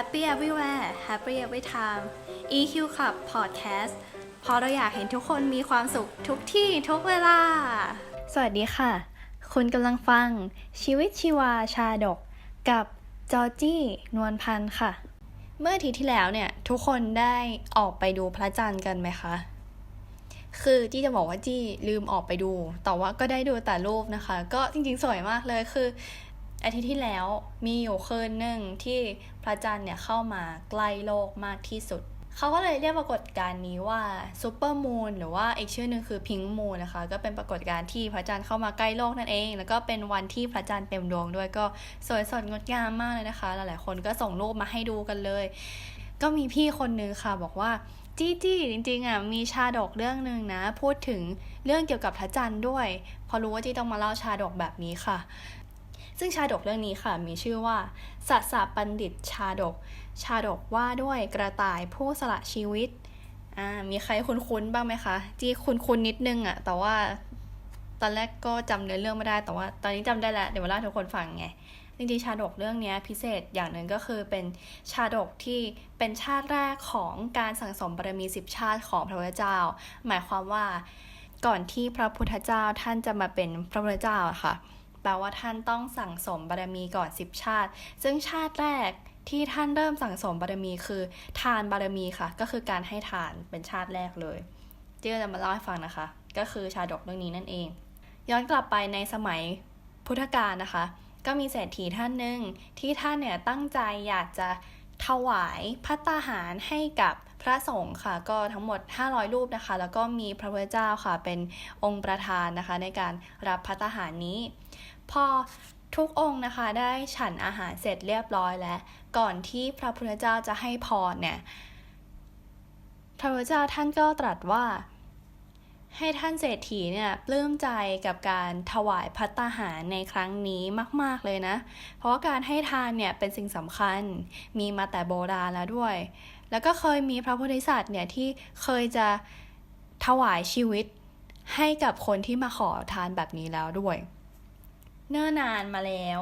Happy Everywhere Happy Every Time EQ Club Podcast เพราะเราอยากเห็นทุกคนมีความสุขทุกที่ทุกเวลา สวัสดีค่ะ คุณกำลังฟังชีวิตชีวาชาดกกับจอร์จี้นวลพันธ์ค่ะ เมื่ออาทิตย์ที่แล้วเนี่ย ทุกคนได้ออกไปดูพระจันทร์กันไหมคะ คือจี้จะบอกว่าจี้ลืมออกไปดู แต่ว่าก็ได้ดูแต่รูปนะคะ ก็จริงๆ สวยมากเลยคือ อาทิตย์ที่แล้วมีอยู่คืนหนึ่งที่พระจันทร์เนี่ยเข้ามาใกล้โลกมากที่สุด เขาก็เลยเรียกปรากฏการณ์นี้ว่าซูเปอร์มูนหรือว่าอีกชื่อหนึ่งคือพิงมูนนะคะ ก็เป็นปรากฏการณ์ที่พระจันทร์เข้ามาใกล้โลกนั่นเอง แล้วก็เป็นวันที่พระจันทร์เต็มดวงด้วยก็สวยสดงดงามมากเลยนะคะ หลายๆคนก็ส่งรูปมาให้ดูกันเลย ก็มีพี่คนนึงค่ะบอกว่าจี้จี้จริงๆอะมีชาดกเรื่องหนึ่งนะ พูดถึงเรื่องเกี่ยวกับพระจันทร์ด้วย พอรู้ว่าจี้ต้องมาเล่าชาดกแบบนี้ค่ะ ซึ่งชาดกเรื่องนี้ค่ะมีชื่อว่าสัสปัณฑิตชาดก ชาดกว่าด้วยกระต่ายผู้สละชีวิตอ่ามีใครคุ้นๆบ้างไหมคะจี้คุ้นๆนิดนึงอะแต่ว่าตอนแรกก็จำเนื้อเรื่องไม่ได้แต่ว่า ตอนนี้จำได้แล้วเดี๋ยวมาเล่าทุกคนฟังไงจริงๆชาดกเรื่องนี้พิเศษอย่างหนึ่งก็คือเป็นชาดกที่เป็นชาติแรกของการสั่งสมบารมีสิบชาติของพระพุทธเจ้า หมายความว่าก่อนที่พระพุทธเจ้าท่านจะมาเป็นพระพุทธเจ้าค่ะ แปลว่าท่านต้องสั่งสมบารมีก่อนสิบชาติ ซึ่งชาติแรกที่ท่านเริ่มสั่งสมบารมีคือ ทานบารมีค่ะ ก็คือการให้ทานเป็นชาติแรกเลยเจ๊จะมาเล่าให้ฟังนะคะ ก็คือชาดกเรื่องนี้นั่นเอง ย้อนกลับไปในสมัยพุทธกาลนะคะ ก็มีเศรษฐีท่านหนึ่งที่ท่านเนี่ยตั้งใจอยากจะถวายพัตตาหารให้กับพระสงฆ์ค่ะ ก็ทั้งหมด 500 รูปนะคะ แล้วก็มีพระพุทธเจ้าค่ะเป็นองค์ประธานนะคะ ในการรับพัตตาหารนี้ พอทุกองค์นะคะได้ฉันอาหารเสร็จเรียบร้อยแล้ว ก่อนที่พระพุทธเจ้าจะให้พรเนี่ย พระพุทธเจ้าท่านก็ตรัสว่า ให้ท่านเศรษฐีเนี่ยปลื้มใจกับการถวายพัตตาหารในครั้งนี้มาก ๆเลยนะ เพราะาการให้ทานเนี่ยเป็นสิ่งสำคัญมีมาแต่โบราณแล้วด้วย แล้วก็เคยมีพระโพธิสัตว์เนี่ยที่เคยจะถวายชีวิตให้กับคนที่มาขอทานแบบนี้แล้วด้วย เนิ่นนานมาแล้ว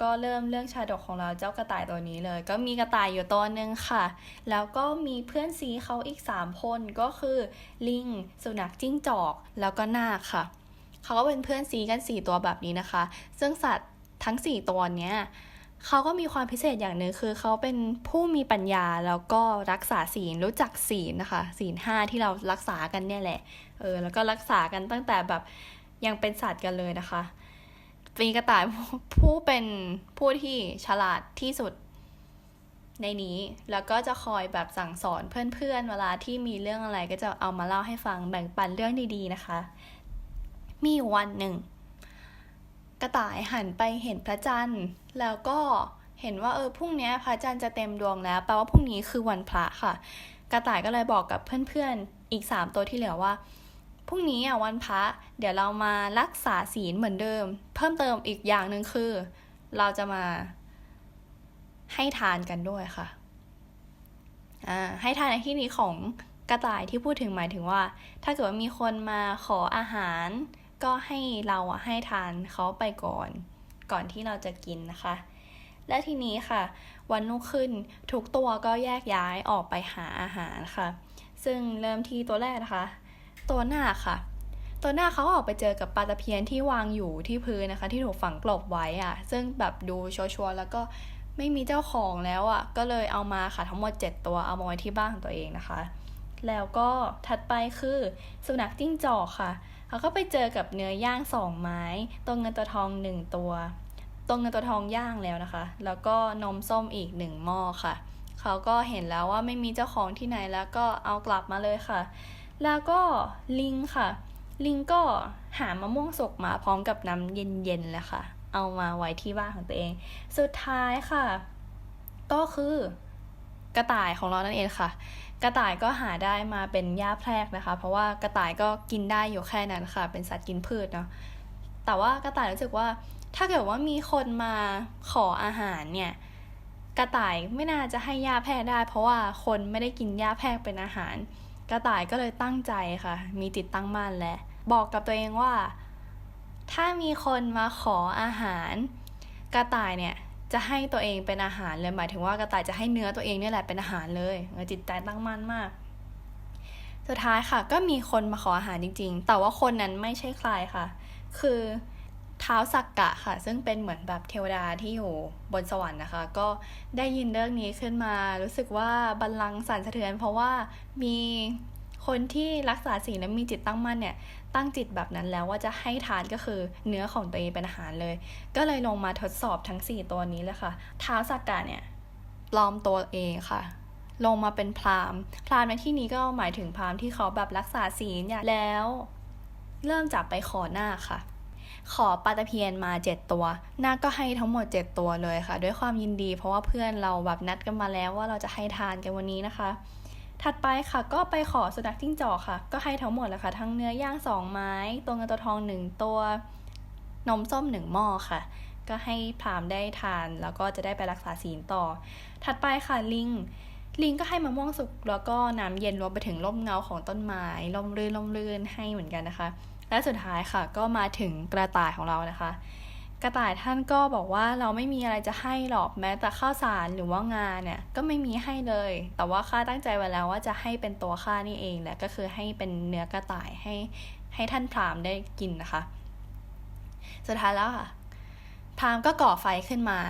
ก็เริ่มเรื่องชาดกของเราเจ้ากระต่ายตัวนี้เลย ก็มีกระต่ายอยู่ตัวหนึ่งค่ะ แล้วก็มีเพื่อนซีเขาอีก 3 คนก็คือลิง สุนัขจิ้งจอก แล้วก็นาคค่ะ เขาก็เป็นเพื่อนซีกัน 4 ตัวแบบนี้นะคะ ซึ่งสัตว์ทั้ง 4 ตัวเนี้ยเขาก็มีความพิเศษอย่างหนึ่งคือเขาเป็นผู้มีปัญญาแล้วก็รักษาศีลรู้จักศีลนะคะ ศีลห้าที่เรารักษากันเนี่ยแหละเออแล้วก็รักษากันตั้งแต่แบบยังเป็นสัตว์กันเลยนะคะ ปีกระต่ายผู้เป็นผู้ที่ฉลาดที่สุดในนี้ แล้วก็จะคอยแบบสั่งสอนเพื่อนๆ เวลาที่มีเรื่องอะไรก็จะเอามาเล่าให้ฟังแบ่งปันเรื่องดีๆนะคะ มีวันหนึ่ง กระต่ายหันไปเห็นพระจันทร์ แล้วก็เห็นว่าเออพรุ่งนี้พระจันทร์จะเต็มดวงแล้วแปลว่าพรุ่งนี้คือวันพระค่ะ กระต่ายก็เลยบอกกับเพื่อนๆ อีกสามตัวที่เหลือว่า พรุ่งนี้อะวันพระเดี๋ยวเรามารักษาศีลเหมือนเดิม เพิ่มเติมอีกอย่างหนึ่งคือ เราจะมาให้ทานกันด้วยค่ะอ่าให้ทานในที่นี้ของกระต่ายที่พูดถึงหมายถึงว่า ถ้าเกิดว่ามีคนมาขออาหาร ก็ให้เราอะให้ทานเขาไปก่อน ก่อนที่เราจะกินนะคะ และทีนี้ค่ะ วันนุ่งขึ้นทุกตัวก็แยกย้ายออกไปหาอาหารค่ะ ซึ่งเริ่มที่ตัวแรกนะคะ ตัวหน้าค่ะ ตัวหน้าเขาออกไปเจอกับปลาตะเพียนที่วางอยู่ที่พื้นนะคะ ที่ถูกฝังกลบไว้อะซึ่งแบบดูชัวร์แล้วก็ไม่มีเจ้าของแล้วอะก็เลยเอามาค่ะทั้งหมด 7 ตัวเอามาไว้ที่บ้านของตัวเองนะคะ แล้วก็ถัดไปคือสุนัขจิ้งจอกค่ะเขาก็ไปเจอกับเนื้อย่างสองไม้ตัวเงินตัวทองหนึ่งตัวตัวเงินตัวทองย่างแล้วนะคะ แล้วก็นมส้มอีกหนึ่งหม้อค่ะ เขาก็เห็นแล้วว่าไม่มีเจ้าของที่ไหนแล้วก็เอากลับมาเลยค่ะ แล้วก็ลิงค่ะ ลิงก็หามะม่วงสกมาพร้อมกับน้ำเย็นๆเลยค่ะ เอามาไว้ที่บ้านของตัวเอง สุดท้ายค่ะ ก็คือกระต่ายของเรานั่นเองค่ะ กระต่ายก็หาได้มาเป็นหญ้าแพรกนะคะ เพราะว่ากระต่ายก็กินได้อยู่แค่นั้นค่ะ เป็นสัตว์กินพืชเนาะแต่ว่ากระต่ายรู้สึกว่าถ้าเกิดว่ามีคนมาขออาหารเนี่ยกระต่ายไม่น่าจะให้หญ้าแพรกได้ เพราะว่าคนไม่ได้กินหญ้าแพรกเป็นอาหาร กระต่ายก็เลยตั้งใจค่ะ มีจิตตั้งมั่นและบอกกับตัวเองว่า ถ้ามีคนมาขออาหาร กระต่ายเนี่ยจะให้ตัวเองเป็นอาหารเลยหมายถึงว่ากระต่ายจะให้เนื้อตัวเองเนี่ยแหละเป็นอาหารเลยจิตใจตั้งมั่นมาก สุดท้ายค่ะ ก็มีคนมาขออาหารจริง ๆ แต่ว่าคนนั้นไม่ใช่ใครค่ะ คือ ท้าสักกะค่ะ ซึ่งเป็นเหมือนแบบเทวดาที่อยู่บนสวรรค์นะคะ ก็ได้ยินเรื่องนี้ขึ้นมา รู้สึกว่าบัลลังก์สั่นสะเทือน เพราะว่ามีคนที่รักษาศีลและมีจิตตั้งมั่นเนี่ย ตั้งจิตแบบนั้นแล้วว่าจะให้ทานก็คือเนื้อของตัวเองเป็นอาหารเลย ก็เลยลงมาทดสอบทั้ง 4 ตัวนี้เลยค่ะเท้าสักกะเนี่ยปลอมตัวเองค่ะลงมาเป็นพราหมณ์ พราหมณ์ในที่นี้ก็หมายถึงพราหมณ์ที่เขาแบบรักษาศีลเนี่ยแล้ว เริ่มจากไปขอหน้าค่ะ ขอปลาตะเพียนมาเจ็ดตัวนาก็ให้ทั้งหมดเจ็ดตัวเลยค่ะ ด้วยความยินดี เพราะว่าเพื่อนเราแบบนัดกันมาแล้วว่าเราจะให้ทานกันวันนี้นะคะ ถัดไปค่ะก็ไปขอสุนัขจิ้งจอกค่ะ ก็ให้ทั้งหมดเลยค่ะทั้งเนื้อย่างสองไม้ ตัวเงินตัวทองหนึ่งตัวนมส้มหนึ่งหม้อค่ะ ก็ให้พรามได้ทานแล้วก็จะได้ไปรักษาศีลต่อ ถัดไปค่ะลิงลิงก็ให้มะม่วงสุกแล้วก็น้ำเย็นรวมไปถึงร่มเงาของต้นไม้ลมรื่นลมรื่นให้เหมือนกันนะคะ และสุดท้ายค่ะ ก็มาถึงกระต่ายของเรานะคะ กระต่ายท่านก็บอกว่าเราไม่มีอะไรจะให้หรอกแม้แต่ข้าวสารหรือว่างานเนี่ยก็ไม่มีให้เลย แต่ว่าข้าตั้งใจไว้แล้วว่าจะให้เป็นตัวข้านี่เองแหละก็คือให้เป็นเนื้อกระต่ายให้ให้ท่านพรามได้กินนะคะ สุดท้ายแล้วค่ะพรามก็ก่อไฟขึ้นมา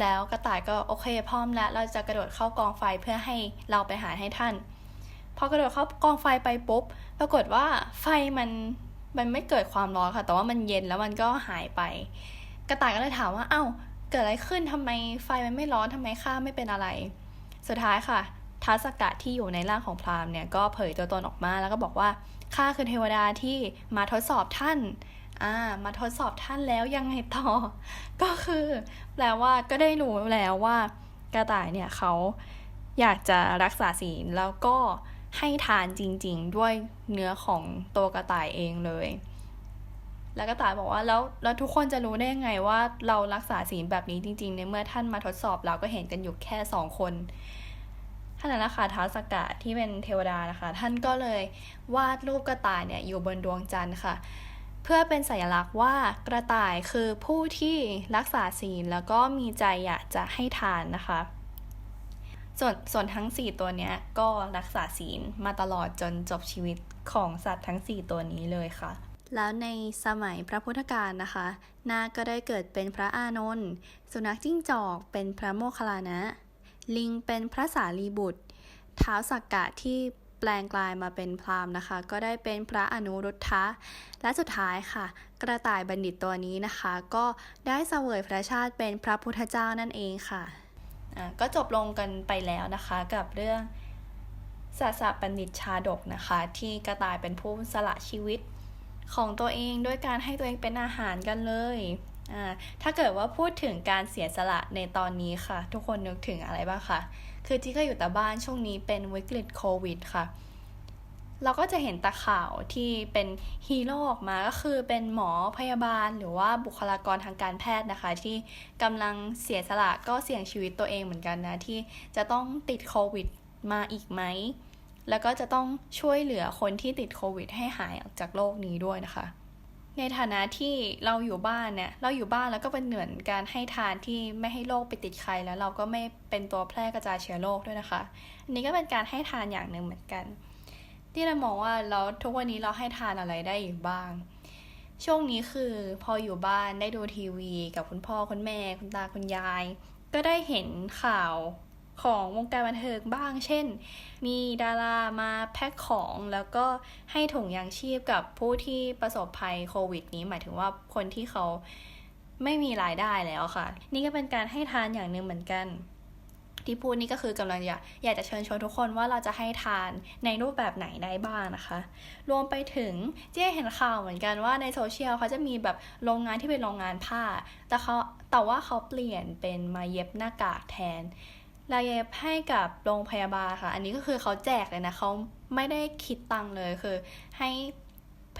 แล้วกระต่ายก็โอเคพร้อมแล้ว เราจะกระโดดเข้ากองไฟเพื่อให้เราไปหาให้ท่าน พอกระโดดเข้ากองไฟไปปุ๊บ ปรากฏว่าไฟมัน มันไม่เกิดความร้อนค่ะ แต่ว่ามันเย็นแล้วมันก็หายไป กระต่ายก็เลยถามว่า เอ้า เกิดอะไรขึ้นทำไมไฟมันไม่ร้อนทำไมข้าไม่เป็นอะไร สุดท้ายค่ะท้าสกะที่อยู่ในร่างของพราหมณ์เนี่ยก็เผยตัวตนออกมาแล้วก็บอกว่าข้าคือเทวดาที่มาทดสอบท่านอ่ามาทดสอบท่านแล้วยังไงต่อ ก็คือแปลว่าก็ได้รู้แล้วว่ากระต่ายเนี่ยเขาอยากจะรักษาศีลแล้วก็ ให้ทานจริง ๆ ด้วยเนื้อของตัวกระต่ายเองเลย แล้วกระต่ายบอกว่าแล้วแล้วทุกคนจะรู้ได้ยังไงว่าเรารักษาศีลแบบนี้จริง ๆ ในเมื่อท่านมาทดสอบเราก็เห็นกันอยู่แค่สองคนท่านนะคะท้าวสกะที่เป็นเทวดานะคะ ท่านก็เลยวาดรูปกระต่ายเนี่ยอยู่บนดวงจันทร์ค่ะ เพื่อเป็นสัญลักษณ์ว่ากระต่ายคือผู้ที่รักษาศีลแล้วก็มีใจอยากจะให้ทานนะคะ ส่วนส่วนทั้ง 4 ตัวเนี้ยก็รักษาศีลมาตลอดจนจบชีวิตของสัตว์ทั้ง 4 ตัวนี้เลยค่ะ แล้วในสมัยพระพุทธกาลนะคะ นาคก็ได้เกิดเป็นพระอานนท์สุนัขจิ้งจอกเป็นพระโมคคัลลานะ ลิงเป็นพระสารีบุตรเท้าวสักกะที่แปลงกลายมาเป็นพราหมณ์นะคะ ก็ได้เป็นพระอนุรุทธะ และสุดท้ายค่ะ กระต่ายบัณฑิตตัวนี้นะคะ ก็ได้เสวยพระชาติเป็นพระพุทธเจ้านั่นเองค่ะ ก็จบลงกันไปแล้วนะคะกับเรื่องศาสบัณฑิตชาดกนะคะ ที่กระต่ายเป็นผู้สละชีวิตของตัวเองด้วยการให้ตัวเองเป็นอาหารกันเลยอ่าถ้าเกิดว่าพูดถึงการเสียสละในตอนนี้ค่ะ ทุกคนนึกถึงอะไรบ้างคะคือที่ก็อยู่แต่บ้านช่วงนี้เป็นวิกฤตโควิดค่ะ เราก็จะเห็นตาข่าวที่เป็นฮีโร่ออกมาก็คือเป็นหมอพยาบาลหรือว่าบุคลากรทางการแพทย์นะคะ ที่กำลังเสียสละก็เสี่ยงชีวิตตัวเองเหมือนกันนะ ที่จะต้องติดโควิดมาอีกไหม แล้วก็จะต้องช่วยเหลือคนที่ติดโควิด ให้หายออกจากโลกนี้ด้วยนะคะ ในฐานะที่เราอยู่บ้านเนี่ยเราอยู่บ้านแล้วก็เป็นเหมือนการให้ทานที่ไม่ให้โรคไปติดใครแล้วเราก็ไม่เป็นตัวแพร่กระจายเชื้อโรคด้วยนะคะอันนี้ก็เป็นการให้ทานอย่างหนึ่งเหมือนกัน ที่เรามองว่าเราทุกวันนี้เราให้ทานอะไรได้อีกบ้าง ช่วงนี้คือพออยู่บ้านได้ดูทีวีกับคุณพ่อคุณแม่ คุณตาคุณยาย ก็ได้เห็นข่าวของวงการบันเทิงบ้าง เช่น มีดารามาแพ็คของแล้วก็ให้ถุงยางชีพกับผู้ที่ประสบภัยโควิด นี้หมายถึงว่าคนที่เขาไม่มีรายได้แล้วค่ะ นี่ก็เป็นการให้ทานอย่างหนึ่งเหมือนกัน ที่พูดนี่ก็คือกำลังอยากอยากจะเชิญชวนทุกคนว่าเราจะให้ทานในรูปแบบไหนได้บ้างนะคะ รวมไปถึงเจ๊เห็นข่าวเหมือนกันว่าในโซเชียลเขาจะมีแบบโรงงานที่เป็นโรงงานผ้า แต่เขาแต่ว่าเขาเปลี่ยนเป็นมาเย็บหน้ากากแทนแล้วเย็บให้กับโรงพยาบาลค่ะ อันนี้ก็คือเขาแจกเลยนะเขาไม่ได้คิดตังค์เลยคือให้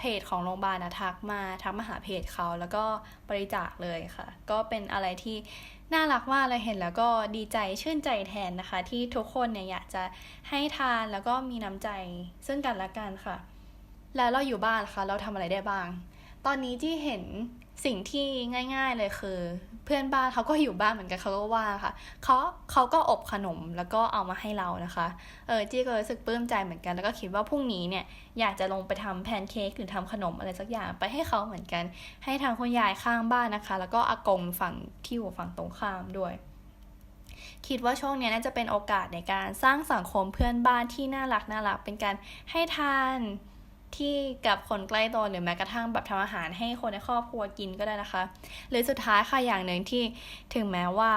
เพจของโรงพยาบาลนะทักมาทักมาหาเพจเขาแล้วก็บริจาคเลยค่ะ ก็เป็นอะไรที่น่ารักมากเลยเห็นแล้วก็ดีใจชื่นใจแทนนะคะ ที่ทุกคนเนี่ยอยากจะให้ทานแล้วก็มีน้ำใจซึ่งกันและกันค่ะ แล้วเราอยู่บ้านค่ะ เราทำอะไรได้บ้าง ตอนนี้ที่เห็น สิ่งที่ง่ายๆเลยคือ เพื่อนบ้านเขาก็อยู่บ้านเหมือนกันเขาก็ว่าค่ะเขาเขาก็อบขนมแล้วก็เอามาให้เรานะคะเออจี้ก็รู้สึกปลื้มใจเหมือนกันแล้วก็คิดว่าพรุ่งนี้เนี่ยอยากจะลงไปทำแพนเค้กหรือทำขนมอะไรสักอย่างไปให้เขาเหมือนกัน ให้ทางคุณยายข้างบ้านนะคะ แล้วก็อากงฝั่งที่อยู่ฝั่งตรงข้ามด้วย คิดว่าช่วงนี้น่าจะเป็นโอกาสในการสร้างสังคมเพื่อนบ้านที่น่ารักน่ารักเป็นการให้ทาน ที่กับคนใกล้ตัวหรือแม้กระทั่งแบบทำอาหารให้คนในครอบครัวกินก็ได้นะคะ หรือสุดท้ายค่ะอย่างหนึ่งที่ถึงแม้ว่า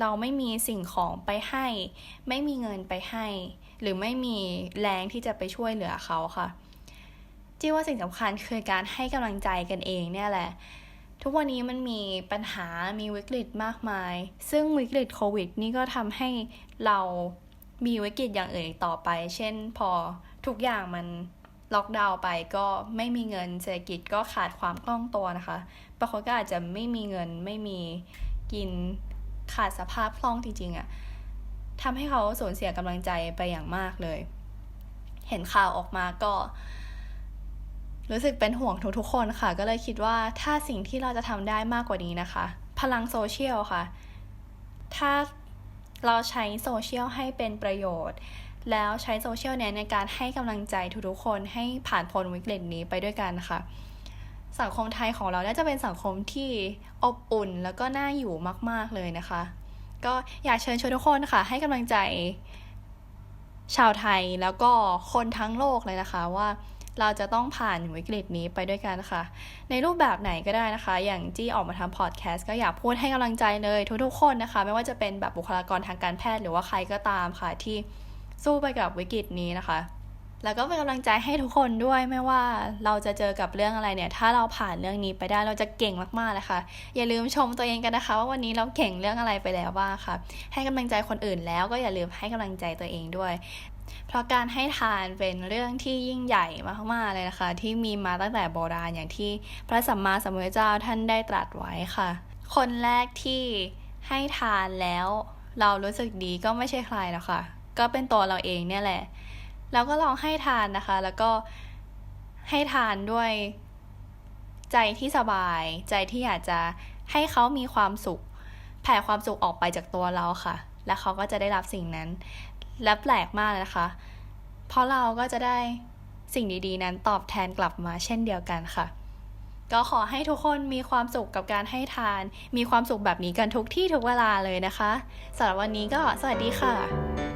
เราไม่มีสิ่งของไปให้ ไม่มีเงินไปให้ หรือไม่มีแรงที่จะไปช่วยเหลือเขาค่ะจี้ว่าสิ่งสำคัญคือการให้กำลังใจกันเองเนี่ยแหละ ทุกวันนี้มันมีปัญหามีวิกฤตมากมาย ซึ่งวิกฤตโควิดนี่ก็ทำให้เรามีวิกฤตอย่างอื่นต่อไป เช่นพอทุกอย่างมัน ล็อกดาวน์ไปก็ไม่มีเงินเศรษฐกิจก็ขาดความคล่องตัวนะคะบางคนก็อาจจะไม่มีเงินไม่มีกินขาดสภาพคล่องจริงๆอะ่ะทำให้เขาสูญเสียกำลังใจไปอย่างมากเลย เห็นข่าวออกมาก็ รู้สึกเป็นห่วงทุกๆคนค่ะ ก็เลยคิดว่าถ้าสิ่งที่เราจะทำได้มากกว่านี้นะคะ พลังโซเชียลค่ะ ถ้าเราใช้โซเชียลให้เป็นประโยชน์ แล้วใช้โซเชียลเนี้ยในการให้กำลังใจทุกๆคนให้ผ่านพ้นวิกฤตนี้ไปด้วยกันค่ะ สังคมไทยของเราน่าจะเป็นสังคมที่อบอุ่นแล้วก็น่าอยู่มาก ๆเลยนะคะ ก็อยากเชิญชวนทุกคนค่ะ ให้กำลังใจชาวไทยแล้วก็คนทั้งโลกเลยนะคะว่าเราจะต้องผ่านวิกฤตนี้ไปด้วยกันค่ะ ในรูปแบบไหนก็ได้นะคะ อย่างจี้ออกมาทำพอดแคสต์ก็อยากพูดให้กำลังใจเลยทุกๆคนนะคะ ไม่ว่าจะเป็นแบบบุคลากรทางการแพทย์หรือว่าใครก็ตามค่ะที่ สู้ไปกับวิกฤตนี้นะคะ แล้วก็เป็นกำลังใจให้ทุกคนด้วยไม่ว่าเราจะเจอกับเรื่องอะไรเนี่ย ถ้าเราผ่านเรื่องนี้ไปได้เราจะเก่งมากๆเลยค่ะ อย่าลืมชมตัวเองกันนะคะ ว่าวันนี้เราเก่งเรื่องอะไรไปแล้วบ้างค่ะ ให้กำลังใจคนอื่นแล้วก็อย่าลืมให้กำลังใจตัวเองด้วยเพราะการให้ทานเป็นเรื่องที่ยิ่งใหญ่มากๆเลยนะคะ ที่มีมาตั้งแต่โบราณอย่างที่พระสัมมาสัมพุทธเจ้าท่านได้ตรัสไว้ค่ะ คนแรกที่ให้ทานแล้วเรารู้สึกดีก็ไม่ใช่ใครหรอกค่ะ ก็เป็นตัวเราเองเนี่ยแหละ แล้วก็ลองให้ทานนะคะ แล้วก็ให้ทานด้วยใจที่สบาย ใจที่อยากจะให้เขามีความสุข แผ่ความสุขออกไปจากตัวเราค่ะ แล้วเขาก็จะได้รับสิ่งนั้น และแปลกมากนะคะ เพราะเราก็จะได้สิ่งดีๆ นั้นตอบแทนกลับมาเช่นเดียวกันค่ะ ก็ขอให้ทุกคนมีความสุขกับการให้ทาน มีความสุขแบบนี้กันทุกที่ทุกเวลาเลยนะคะสำหรับวันนี้ก็สวัสดีค่ะ